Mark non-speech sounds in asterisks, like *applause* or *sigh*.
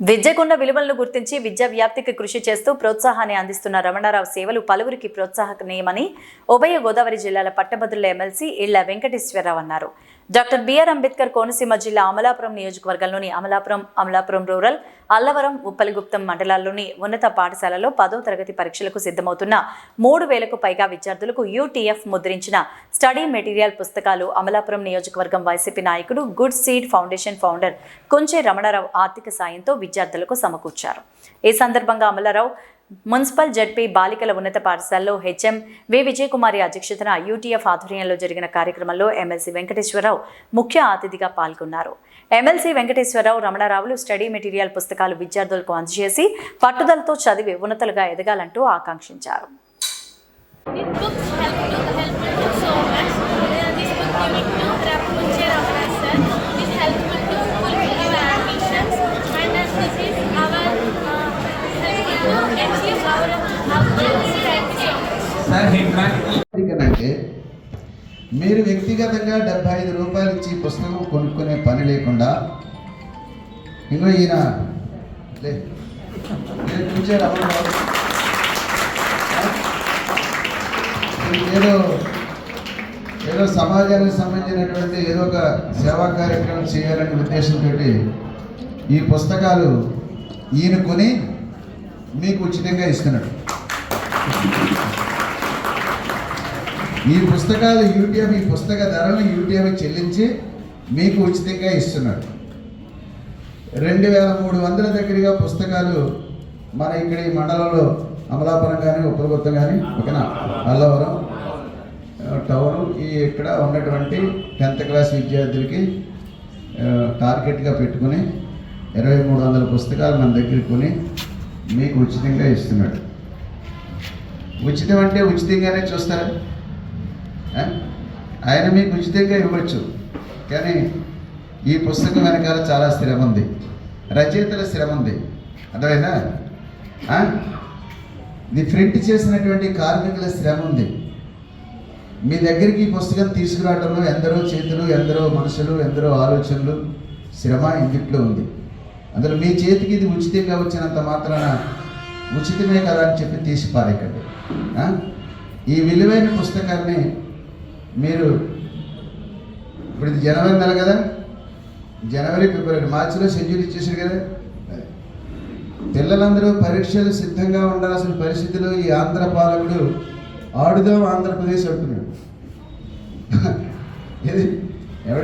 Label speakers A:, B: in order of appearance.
A: విద్యకున్న విలువలను గుర్తించి విద్యా వ్యాప్తికి కృషి చేస్తూ ప్రోత్సాహాన్ని అందిస్తున్న రమణారావు సేవలు పలువురికి ప్రోత్సాహకనీయమని ఉభయ గోదావరి జిల్లాల పట్టభద్రుల ఎమ్మెల్సీ ఇళ్ళ వెంకటేశ్వరరావు అన్నారు. డాక్టర్ బిఆర్ అంబేద్కర్ కోనసీమ జిల్లా అమలాపురం నియోజకవర్గంలోని అమలాపురం అమలాపురం రూరల్ అల్లవరం ఉప్పలిగుప్తం మండలాల్లోని ఉన్నత పాఠశాలలో పదో తరగతి పరీక్షలకు సిద్ధమవుతున్న మూడు వేలకు పైగా విద్యార్థులకు యూటీఎఫ్ ముద్రించిన స్టడీ మెటీరియల్ పుస్తకాలు అమలాపురం నియోజకవర్గం వైసీపీ నాయకుడు గుడ్ సీడ్ ఫౌండేషన్ ఫౌండర్ కొంచె రమణారావు ఆర్థిక సాయంతో విద్యార్థులకు సమకూర్చారు. ఈ సందర్భంగా అమలారావు మున్సిపల్ జడ్పీ బాలికల ఉన్నత పాఠశాలలో హెచ్ఎం వి విజయకుమారి అధ్యక్షతన యూటీఎఫ్ ఆధ్వర్యంలో జరిగిన కార్యక్రమంలో ఎమ్మెల్సీ వెంకటేశ్వరరావు ముఖ్య అతిథిగా పాల్గొన్నారు. ఎమ్మెల్సీ వెంకటేశ్వరరావు రమణారావులు స్టడీ మెటీరియల్ పుస్తకాలు విద్యార్థులకు అందజేసి పట్టుదలతో చదివి ఉన్నతలుగా ఎదగాలంటూ ఆకాంక్షించారు.
B: అంటే మీరు వ్యక్తిగతంగా డెబ్బై ఐదు రూపాయలు ఇచ్చి పుస్తకం కొనుక్కునే పని లేకుండా ఇంకో ఈయన ఏదో ఏదో సమాజానికి సంబంధించినటువంటి ఏదో ఒక సేవా కార్యక్రమం చేయాలనే ఉద్దేశంతో ఈ పుస్తకాలు ఈయన కొని మీకు ఉచితంగా ఇస్తున్నాడు. ఈ పుస్తకాలు యూటీఎఫ్ ఈ పుస్తక ధరలు యూటీఎఫ్ చెల్లించి మీకు ఉచితంగా ఇస్తున్నాడు రెండు వేల మూడు వందల దగ్గరగా పుస్తకాలు మన ఇక్కడ ఈ మండలంలో అమలాపురం కానీ ఉప్పలగుత్తం కానీ ఓకేనా? అల్లవరం ఆ, టౌన్ ఈ ఇక్కడ ఉన్నటువంటి టెన్త్ క్లాస్ విద్యార్థులకి టార్గెట్గా పెట్టుకుని ఇరవై మూడు వందల పుస్తకాలు మన దగ్గర కొని మీకు ఉచితంగా ఇస్తున్నాడు ఉచితం అంటే ఉచితంగానే చూస్తారా? ఆయన మీకు ఉచితంగా ఇవ్వచ్చు. కానీ ఈ పుస్తకం వెనకాల చాలా శ్రమ ఉంది. రచయితల శ్రమ ఉంది. అర్థమైనా ఆ? ఇది ప్రింట్ చేసినటువంటి కార్మికుల శ్రమ ఉంది. మీ దగ్గరికి ఈ పుస్తకం తీసుకురావడంలో ఎందరో చేతులు ఎందరో మనుషులు ఎందరో ఆలోచనలు శ్రమ ఇంటిలో ఉంది. అందులో మీ చేతికి ఇది ఉచితంగా వచ్చినంత మాత్రాన ఉచితమే కదా అని చెప్పి తీసి పారేకండి ఈ విలువైన పుస్తకాన్ని మీరు ఇప్పుడు ఇది జనవరి నెల కదా? జనవరి ఫిబ్రవరి మార్చిలో షెడ్యూల్ ఇచ్చేసారు కదా? పిల్లలందరూ పరీక్షలు సిద్ధంగా ఉండాల్సిన పరిస్థితిలో ఈ ఆంధ్ర పాలకుడు ఆడుదాం ఆంధ్రప్రదేశ్ అంటున్నాడు. *laughs* ఇది